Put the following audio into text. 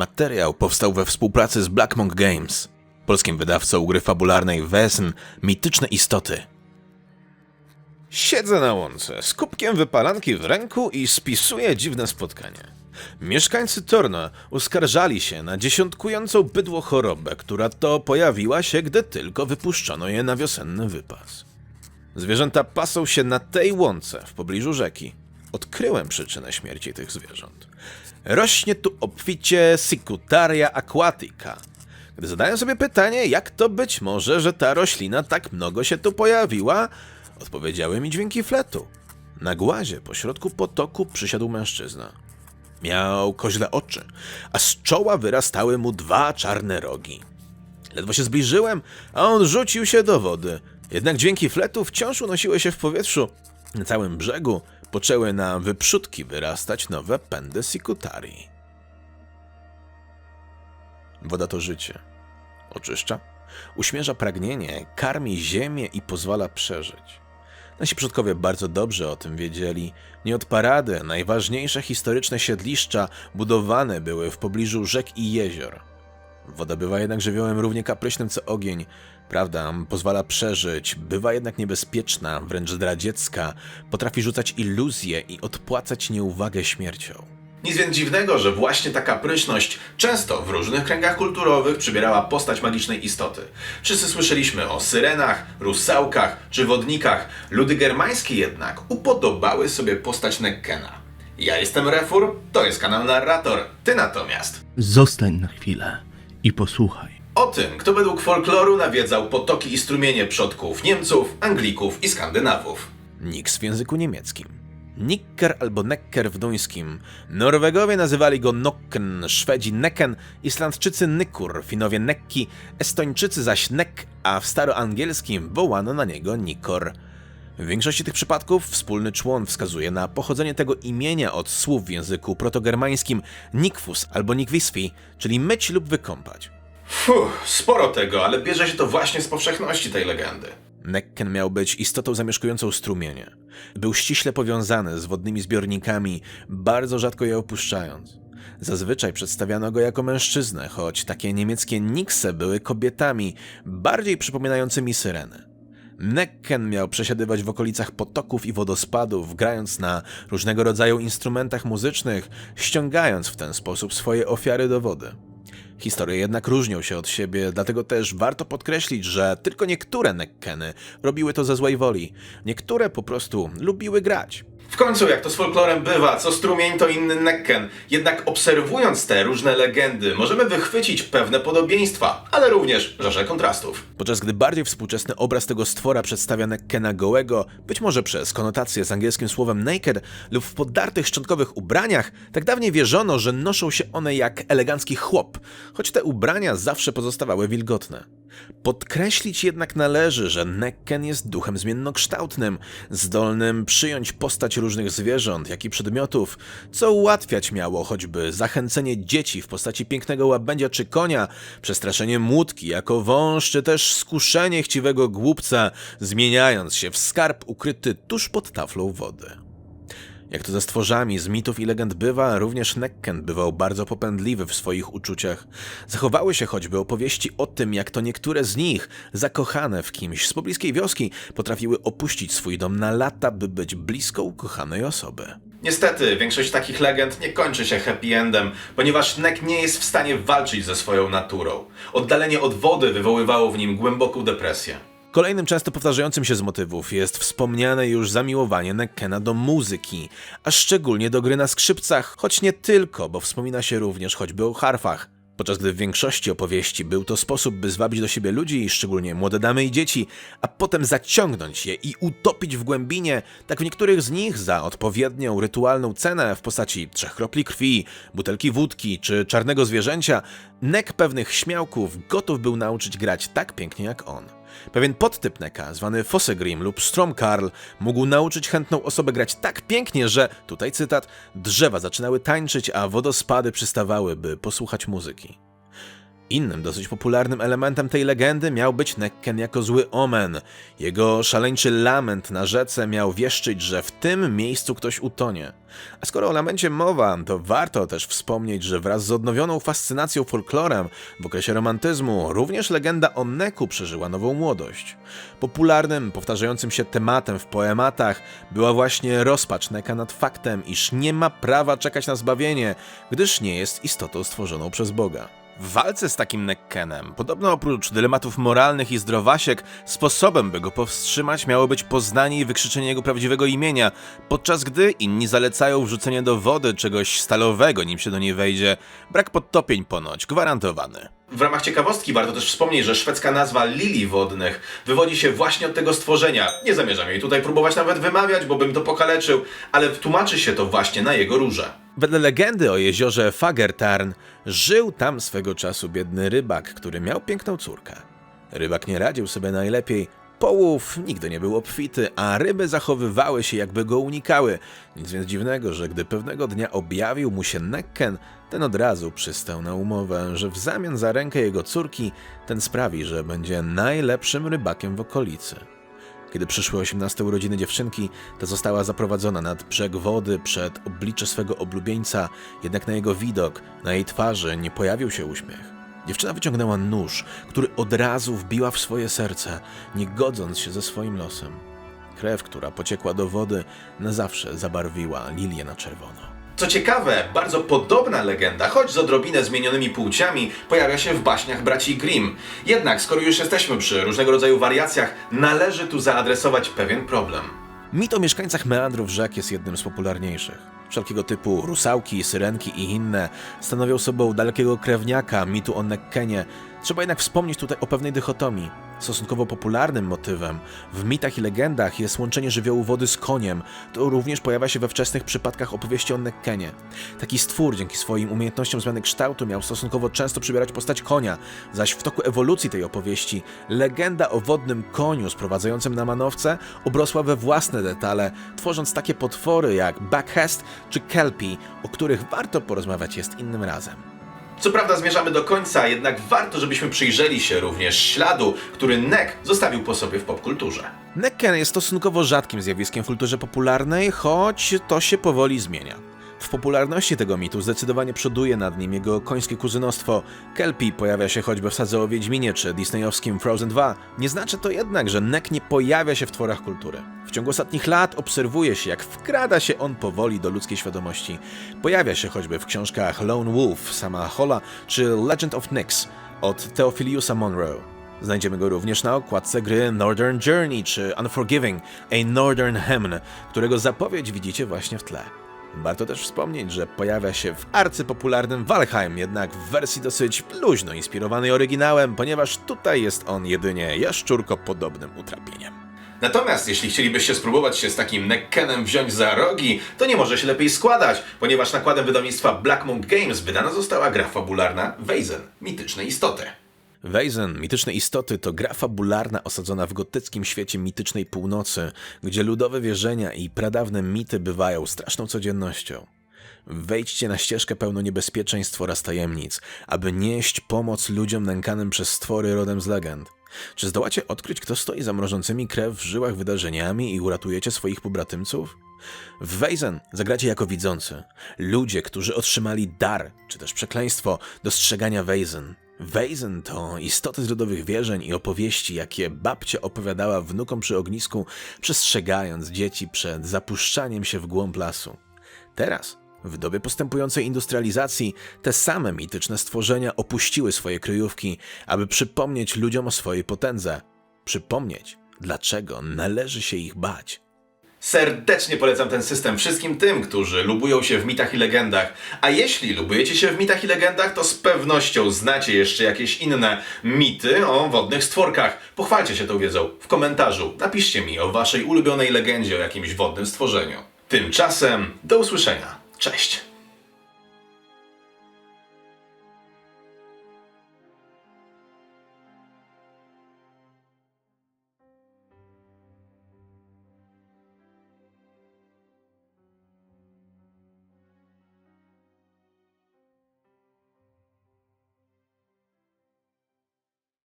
Materiał powstał we współpracy z Black Monk Games, polskim wydawcą gry fabularnej Wesn Mityczne Istoty. Siedzę na łące z kubkiem wypalanki w ręku i spisuję dziwne spotkanie. Mieszkańcy Torno uskarżali się na dziesiątkującą bydło chorobę, która to pojawiła się, gdy tylko wypuszczono je na wiosenny wypas. Zwierzęta pasą się na tej łące w pobliżu rzeki. Odkryłem przyczynę śmierci tych zwierząt. Rośnie tu obficie Sicutaria aquatica. Gdy zadałem sobie pytanie, jak to być może, że ta roślina tak mnogo się tu pojawiła, odpowiedziały mi dźwięki fletu. Na głazie pośrodku potoku przysiadł mężczyzna. Miał koźle oczy, a z czoła wyrastały mu dwa czarne rogi. Ledwo się zbliżyłem, a on rzucił się do wody. Jednak dźwięki fletu wciąż unosiły się w powietrzu. Na całym brzegu poczęły na wyprzódki wyrastać nowe pędy sikutarii. Woda to życie. Oczyszcza, uśmierza pragnienie, karmi ziemię i pozwala przeżyć. Nasi przodkowie bardzo dobrze o tym wiedzieli. Nie od parady najważniejsze historyczne siedliszcza budowane były w pobliżu rzek i jezior. Woda bywa jednak żywiołem równie kapryśnym co ogień. Prawda, pozwala przeżyć, bywa jednak niebezpieczna, wręcz zdradziecka, potrafi rzucać iluzje i odpłacać nieuwagę śmiercią. Nic więc dziwnego, że właśnie taka pryszność często w różnych kręgach kulturowych przybierała postać magicznej istoty. Wszyscy słyszeliśmy o syrenach, rusałkach czy wodnikach. Ludy germańskie jednak upodobały sobie postać Nekkena. Ja jestem Refur, to jest kanał Narrator, ty natomiast. Zostań na chwilę i posłuchaj. O tym, kto według folkloru nawiedzał potoki i strumienie przodków Niemców, Anglików i Skandynawów. Niks w języku niemieckim. Nikker albo Necker w duńskim. Norwegowie nazywali go Nokken, Szwedzi Necken, Islandczycy Nykur, Finowie Nekki, Estończycy zaś Nek, a w staroangielskim wołano na niego Nikor. W większości tych przypadków wspólny człon wskazuje na pochodzenie tego imienia od słów w języku protogermańskim Nikfus albo Nikwisfi, czyli myć lub wykąpać. Fuh, sporo tego, ale bierze się to właśnie z powszechności tej legendy. Necken miał być istotą zamieszkującą strumienie. Był ściśle powiązany z wodnymi zbiornikami, bardzo rzadko je opuszczając. Zazwyczaj przedstawiano go jako mężczyznę, choć takie niemieckie nikse były kobietami, bardziej przypominającymi syreny. Necken miał przesiadywać w okolicach potoków i wodospadów, grając na różnego rodzaju instrumentach muzycznych, ściągając w ten sposób swoje ofiary do wody. Historie jednak różnią się od siebie, dlatego też warto podkreślić, że tylko niektóre Nekkeny robiły to ze złej woli, niektóre po prostu lubiły grać. W końcu, jak to z folklorem bywa, co strumień to inny Nekken. Jednak obserwując te różne legendy, możemy wychwycić pewne podobieństwa, ale również rzesze kontrastów. Podczas gdy bardziej współczesny obraz tego stwora przedstawia Nekkena gołego, być może przez konotację z angielskim słowem naked lub w poddartych szczątkowych ubraniach, tak dawniej wierzono, że noszą się one jak elegancki chłop, choć te ubrania zawsze pozostawały wilgotne. Podkreślić jednak należy, że Nekken jest duchem zmiennokształtnym, zdolnym przyjąć postać różnych zwierząt, jak i przedmiotów, co ułatwiać miało choćby zachęcenie dzieci w postaci pięknego łabędzia czy konia, przestraszenie młódki jako wąż, czy też skuszenie chciwego głupca, zmieniając się w skarb ukryty tuż pod taflą wody. Jak to ze stworzami z mitów i legend bywa, również Nekken bywał bardzo popędliwy w swoich uczuciach. Zachowały się choćby opowieści o tym, jak to niektóre z nich, zakochane w kimś z pobliskiej wioski, potrafiły opuścić swój dom na lata, by być blisko ukochanej osoby. Niestety, większość takich legend nie kończy się happy endem, ponieważ Nek nie jest w stanie walczyć ze swoją naturą. Oddalenie od wody wywoływało w nim głęboką depresję. Kolejnym często powtarzającym się z motywów jest wspomniane już zamiłowanie Nekkena do muzyki, a szczególnie do gry na skrzypcach, choć nie tylko, bo wspomina się również choćby o harfach. Podczas gdy w większości opowieści był to sposób, by zwabić do siebie ludzi, szczególnie młode damy i dzieci, a potem zaciągnąć je i utopić w głębinie, tak w niektórych z nich za odpowiednią rytualną cenę w postaci trzech kropli krwi, butelki wódki czy czarnego zwierzęcia, Nek pewnych śmiałków gotów był nauczyć grać tak pięknie jak on. Pewien podtyp Neka, zwany Fossegrim lub Stromkarl, mógł nauczyć chętną osobę grać tak pięknie, że, tutaj cytat, drzewa zaczynały tańczyć, a wodospady przystawały, by posłuchać muzyki. Innym dosyć popularnym elementem tej legendy miał być Nekken jako zły omen. Jego szaleńczy lament na rzece miał wieszczyć, że w tym miejscu ktoś utonie. A skoro o lamencie mowa, to warto też wspomnieć, że wraz z odnowioną fascynacją folklorem w okresie romantyzmu również legenda o Neku przeżyła nową młodość. Popularnym, powtarzającym się tematem w poematach była właśnie rozpacz Neka nad faktem, iż nie ma prawa czekać na zbawienie, gdyż nie jest istotą stworzoną przez Boga. W walce z takim Nekkenem, podobno oprócz dylematów moralnych i zdrowasiek, sposobem, by go powstrzymać, miało być poznanie i wykrzyczenie jego prawdziwego imienia, podczas gdy inni zalecają wrzucenie do wody czegoś stalowego, nim się do niej wejdzie. Brak podtopień ponoć, gwarantowany. W ramach ciekawostki warto też wspomnieć, że szwedzka nazwa lilii wodnych wywodzi się właśnie od tego stworzenia. Nie zamierzam jej tutaj próbować nawet wymawiać, bo bym to pokaleczył, ale tłumaczy się to właśnie na jego róże. Wedle legendy o jeziorze Fagertarn żył tam swego czasu biedny rybak, który miał piękną córkę. Rybak nie radził sobie najlepiej, połów nigdy nie był obfity, a ryby zachowywały się jakby go unikały. Nic więc dziwnego, że gdy pewnego dnia objawił mu się Nekken, ten od razu przystał na umowę, że w zamian za rękę jego córki ten sprawi, że będzie najlepszym rybakiem w okolicy. Kiedy przyszły 18 urodziny dziewczynki, ta została zaprowadzona nad brzeg wody przed oblicze swego oblubieńca, jednak na jego widok, na jej twarzy nie pojawił się uśmiech. Dziewczyna wyciągnęła nóż, który od razu wbiła w swoje serce, nie godząc się ze swoim losem. Krew, która pociekła do wody, na zawsze zabarwiła lilię na czerwono. Co ciekawe, bardzo podobna legenda, choć z odrobinę zmienionymi płciami, pojawia się w baśniach braci Grimm. Jednak, skoro już jesteśmy przy różnego rodzaju wariacjach, należy tu zaadresować pewien problem. Mit o mieszkańcach meandrów rzek jest jednym z popularniejszych. Wszelkiego typu rusałki, syrenki i inne stanowią sobą dalekiego krewniaka mitu o Nekkenie. Trzeba jednak wspomnieć tutaj o pewnej dychotomii. Stosunkowo popularnym motywem w mitach i legendach jest łączenie żywiołu wody z koniem. To również pojawia się we wczesnych przypadkach opowieści o Nekkenie. Taki stwór dzięki swoim umiejętnościom zmiany kształtu miał stosunkowo często przybierać postać konia, zaś w toku ewolucji tej opowieści legenda o wodnym koniu sprowadzającym na manowce obrosła we własne detale, tworząc takie potwory jak Backhest czy Kelpie, o których warto porozmawiać jest innym razem. Co prawda zmierzamy do końca, jednak warto, żebyśmy przyjrzeli się również śladu, który Nek zostawił po sobie w popkulturze. Nekken jest stosunkowo rzadkim zjawiskiem w kulturze popularnej, choć to się powoli zmienia. W popularności tego mitu zdecydowanie przoduje nad nim jego końskie kuzynostwo. Kelpie pojawia się choćby w sadze o Wiedźminie czy disneyowskim Frozen 2. Nie znaczy to jednak, że Nek nie pojawia się w tworach kultury. W ciągu ostatnich lat obserwuje się, jak wkrada się on powoli do ludzkiej świadomości. Pojawia się choćby w książkach Lone Wolf sama Hola czy Legend of Nyx od Theophiliusa Monroe. Znajdziemy go również na okładce gry Northern Journey czy Unforgiving, A Northern Hymn, którego zapowiedź widzicie właśnie w tle. Warto też wspomnieć, że pojawia się w arcypopularnym Valheim, jednak w wersji dosyć luźno inspirowanej oryginałem, ponieważ tutaj jest on jedynie jaszczurko podobnym utrapieniem. Natomiast jeśli chcielibyście spróbować się z takim Nekkenem wziąć za rogi, to nie może się lepiej składać, ponieważ nakładem wydawnictwa Black Games wydana została gra fabularna Weizen, mityczne istoty. Weizen, mityczne istoty, to gra fabularna osadzona w gotyckim świecie mitycznej północy, gdzie ludowe wierzenia i pradawne mity bywają straszną codziennością. Wejdźcie na ścieżkę pełną niebezpieczeństw oraz tajemnic, aby nieść pomoc ludziom nękanym przez stwory rodem z legend. Czy zdołacie odkryć, kto stoi za mrożącymi krew w żyłach wydarzeniami i uratujecie swoich pobratymców? W Weizen zagracie jako widzący. Ludzie, którzy otrzymali dar, czy też przekleństwo dostrzegania Weizen. Weizen to istoty z ludowych wierzeń i opowieści, jakie babcia opowiadała wnukom przy ognisku, przestrzegając dzieci przed zapuszczaniem się w głąb lasu. Teraz, w dobie postępującej industrializacji, te same mityczne stworzenia opuściły swoje kryjówki, aby przypomnieć ludziom o swojej potędze. Przypomnieć, dlaczego należy się ich bać. Serdecznie polecam ten system wszystkim tym, którzy lubują się w mitach i legendach. A jeśli lubujecie się w mitach i legendach, to z pewnością znacie jeszcze jakieś inne mity o wodnych stworkach. Pochwalcie się tą wiedzą w komentarzu. Napiszcie mi o waszej ulubionej legendzie o jakimś wodnym stworzeniu. Tymczasem do usłyszenia. Cześć!